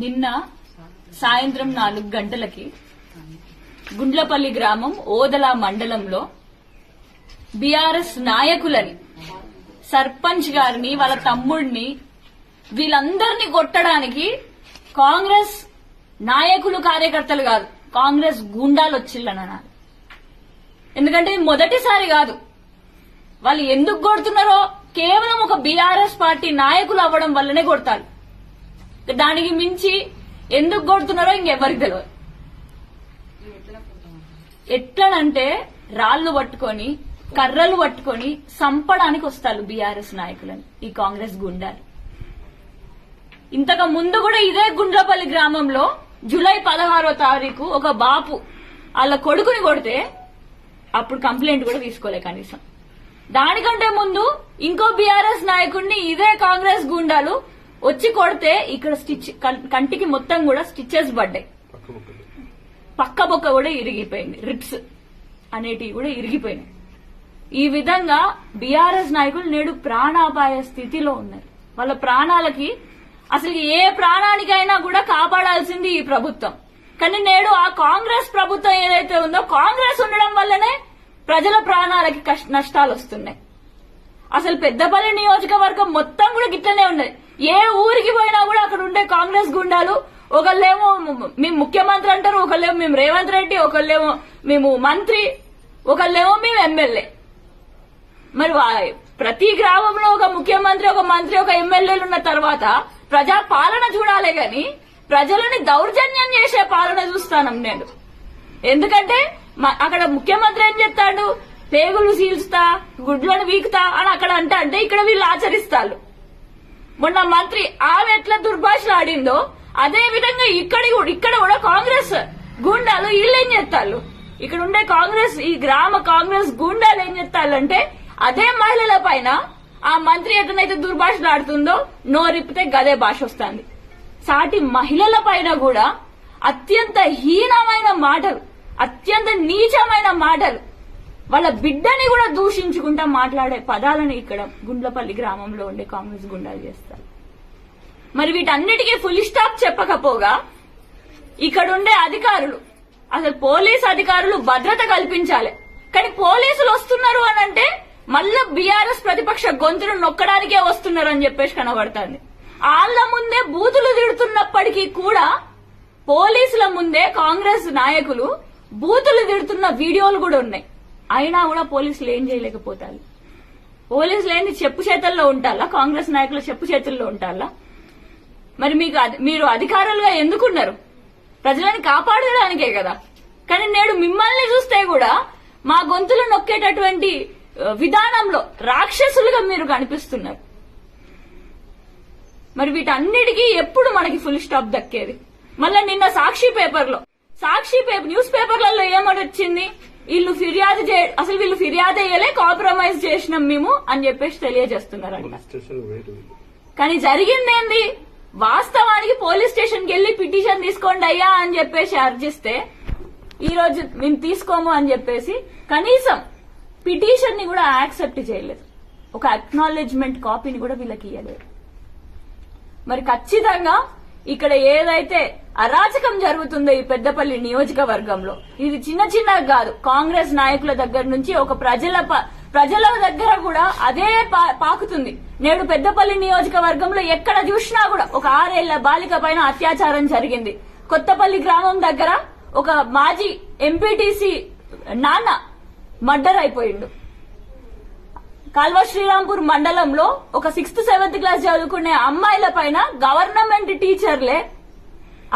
నిన్న సాయంత్రం నాలుగు గంటలకి గుండ్లపల్లి గ్రామం ఓదల మండలంలో బీఆర్ఎస్ నాయకులని సర్పంచ్ గారిని వాళ్ళ తమ్ముడిని వీళ్ళందరినీ కొట్టడానికి కాంగ్రెస్ నాయకులు కార్యకర్తలు కాదు కాంగ్రెస్ గూండాలు వచ్చిల్లన్నారు ఎందుకంటే మొదటిసారి కాదు. వాళ్ళు ఎందుకు కొడుతున్నారో కేవలం ఒక బీఆర్ఎస్ పార్టీ నాయకులు అవ్వడం వల్లనే కొడతారు. దానికి మించి ఎందుకు కొడుతున్నారో ఇంకెవరికి తెలియదు ఎట్లనంటే రాళ్ళు పట్టుకొని కర్రలు పట్టుకొని సంపడానికి వస్తారు బీఆర్ఎస్ నాయకులని ఈ కాంగ్రెస్ గుండాలు. ఇంతకు ముందు కూడా ఇదే గుండ్లపల్లి గ్రామంలో జూలై పదహారో తారీఖు ఒక బాపు వాళ్ళ కొడుకుని కొడితే అప్పుడు కంప్లైంట్ కూడా తీసుకోలే కనీసం. దానికంటే ముందు ఇంకో బీఆర్ఎస్ నాయకుడిని ఇదే కాంగ్రెస్ గుండాలు వచ్చి కొడితే ఇక్కడ స్టిచ్ కంటికి మొత్తం కూడా స్టిచెస్ పడ్డాయి. పక్క బొక్క కూడా ఇరిగిపోయింది. రిప్స్ అనేటివి కూడా ఇరిగిపోయినాయి. ఈ విధంగా బీఆర్ఎస్ నాయకులు నేడు ప్రాణాపాయ స్థితిలో ఉన్నారు. వాళ్ళ ప్రాణాలకి అసలు ఏ ప్రాణానికైనా కూడా కాపాడాల్సింది ఈ ప్రభుత్వం. కానీ నేడు ఆ కాంగ్రెస్ ప్రభుత్వం ఏదైతే ఉందో కాంగ్రెస్ ఉండడం వల్లనే ప్రజల ప్రాణాలకి కష్ట నష్టాలు వస్తున్నాయి. అసలు పెద్దపల్లి నియోజకవర్గం మొత్తం కూడా గిట్లనే ఉన్నది. ఏ ఊరికి పోయినా కూడా అక్కడ ఉండే కాంగ్రెస్ గుండాలు ఒకళ్ళేమో మేము ముఖ్యమంత్రి అంటారు ఒకళ్ళేమో మేము రేవంత్ రెడ్డి ఒకళ్ళేమో మేము మంత్రి ఒకళ్ళేమో మేము ఎమ్మెల్యే. మరి ప్రతి గ్రామంలో ఒక ముఖ్యమంత్రి ఒక మంత్రి ఒక ఎమ్మెల్యేలు ఉన్న తర్వాత ప్రజా పాలన చూడాలి గాని ప్రజలని దౌర్జన్యం చేసే పాలన చూస్తాను నేను. ఎందుకంటే మ- అక్కడ ముఖ్యమంత్రి ఏం చెప్తాడు? పేగులు సీల్స్తా గుడ్లను వీకుతా అని అక్కడ అంటా అంటే ఇక్కడ వీళ్ళు ఆచరిస్తారు. మొన్న మంత్రి ఆమె ఎట్లా దుర్భాషలు ఆడిందో అదే విధంగా ఇక్కడ కూడా ఇక్కడ కూడా కాంగ్రెస్ గుండాలు వీళ్ళు ఏం చేస్తారు? ఇక్కడ ఉండే కాంగ్రెస్ ఈ గ్రామ కాంగ్రెస్ గుండాలు ఏం చేస్తారంటే అదే మహిళల పైన ఆ మంత్రి ఎట్లనైతే దుర్భాషలు ఆడుతుందో నోరిప్పితే గదే భాష వస్తుంది. సాటి మహిళల పైన కూడా అత్యంత హీనమైన మాటలు అత్యంత నీచమైన మాటలు వాళ్ళ బిడ్డని కూడా దూషించుకుంటా మాట్లాడే పదాలను ఇక్కడ గుండ్లపల్లి గ్రామంలో ఉండే కాంగ్రెస్ గుండాలు చేస్తారు. మరి వీటన్నిటికీ ఫుల్ స్టాప్ చెప్పకపోగా ఇక్కడ ఉండే అధికారులు అసలు పోలీస్ అధికారులు భద్రత కల్పించాలి. కానీ పోలీసులు వస్తున్నారు అని అంటే మళ్ళా బీఆర్ఎస్ ప్రతిపక్ష గొంతును నొక్కడానికే వస్తున్నారు అని చెప్పేసి కనబడుతుంది. వాళ్ళ ముందే బూతులు తిడుతున్నప్పటికీ కూడా పోలీసుల ముందే కాంగ్రెస్ నాయకులు బూతులు తిడుతున్న వీడియోలు కూడా ఉన్నాయి. అయినా కూడా పోలీసులు ఏం చేయలేకపోతారు? పోలీసులు ఏంది చెప్పు చేతుల్లో ఉంటారా? కాంగ్రెస్ నాయకుల చెప్పు చేతుల్లో ఉంటారా? మరి మీకు మీరు అధికారులుగా ఎందుకున్నారు? ప్రజలను కాపాడడానికే కదా. కానీ నేడు మిమ్మల్ని చూస్తే కూడా మా గొంతులు నొక్కేటటువంటి విధానంలో రాక్షసులుగా మీరు కనిపిస్తున్నారు. మరి వీటన్నిటికీ ఎప్పుడు మనకి ఫుల్ స్టాప్ దక్కేది? మళ్ళీ నిన్న సాక్షి పేపర్లో సాక్షి పేపర్ న్యూస్ పేపర్లలో ఏమని వచ్చింది వీళ్ళు ఫిర్యాదు చే అసలు వీళ్ళు ఫిర్యాదు అయ్యలే కాంప్రమైజ్ చేసినాం మేము అని చెప్పేసి తెలియజేస్తున్నారంట. కానీ జరిగిందేంది? వాస్తవానికి పోలీస్ స్టేషన్కి వెళ్ళి పిటిషన్ తీసుకోండి అయ్యా అని చెప్పేసి అర్జిస్తే ఈ రోజు మేము తీసుకోము అని చెప్పేసి కనీసం పిటిషన్ని కూడా యాక్సెప్ట్ చేయలేదు. ఒక అక్నాలెడ్జ్మెంట్ కాపీని కూడా వీళ్ళకి ఇవ్వలేదు మరి ఖచ్చితంగా ఇక్కడ ఏదైతే అరాచకం జరుగుతుందో ఈ పెద్దపల్లి నియోజకవర్గంలో. ఇది చిన్న చిన్నగా కాదు. కాంగ్రెస్ నాయకుల దగ్గర నుంచి ఒక ప్రజల ప- ప్రజల దగ్గర కూడా అదే పా- పాకుతుంది. నేడు పెద్దపల్లి నియోజకవర్గంలో ఎక్కడ చూసినా కూడా ఒక ఆరేళ్ళ బాలిక పైన అత్యాచారం జరిగింది. కొత్తపల్లి గ్రామం దగ్గర ఒక మాజీ ఎంపీటీసీ నాన్న మర్డర్ అయిపోయిండు. కాల్వ శ్రీరాంపూర్ మండలంలో ఒక సిక్స్త్ సెవెంత్ క్లాస్ చదువుకునే అమ్మాయిల పైన గవర్నమెంట్ టీచర్లే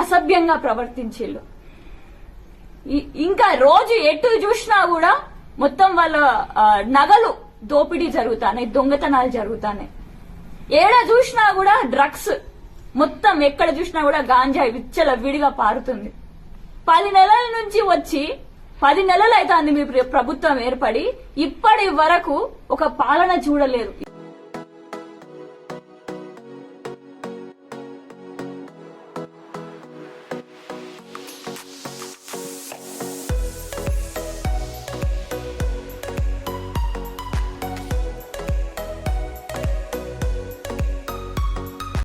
అసభ్యంగా ప్రవర్తించేళ్ళు. ఇంకా రోజు ఎటు చూసినా కూడా మొత్తం వాళ్ళ నగలు దోపిడీ జరుగుతానే దొంగతనాలు జరుగుతానే. ఏడ చూసినా కూడా డ్రగ్స్ మొత్తం ఎక్కడ చూసినా కూడా గాంజా విచ్చల విడిగా పారుతుంది. పది నెలల నుంచి వచ్చి పది నెలలు అవుతుంది మీ ప్రభుత్వం ఏర్పడి ఇప్పటి వరకు ఒక పాలన చూడలేదు.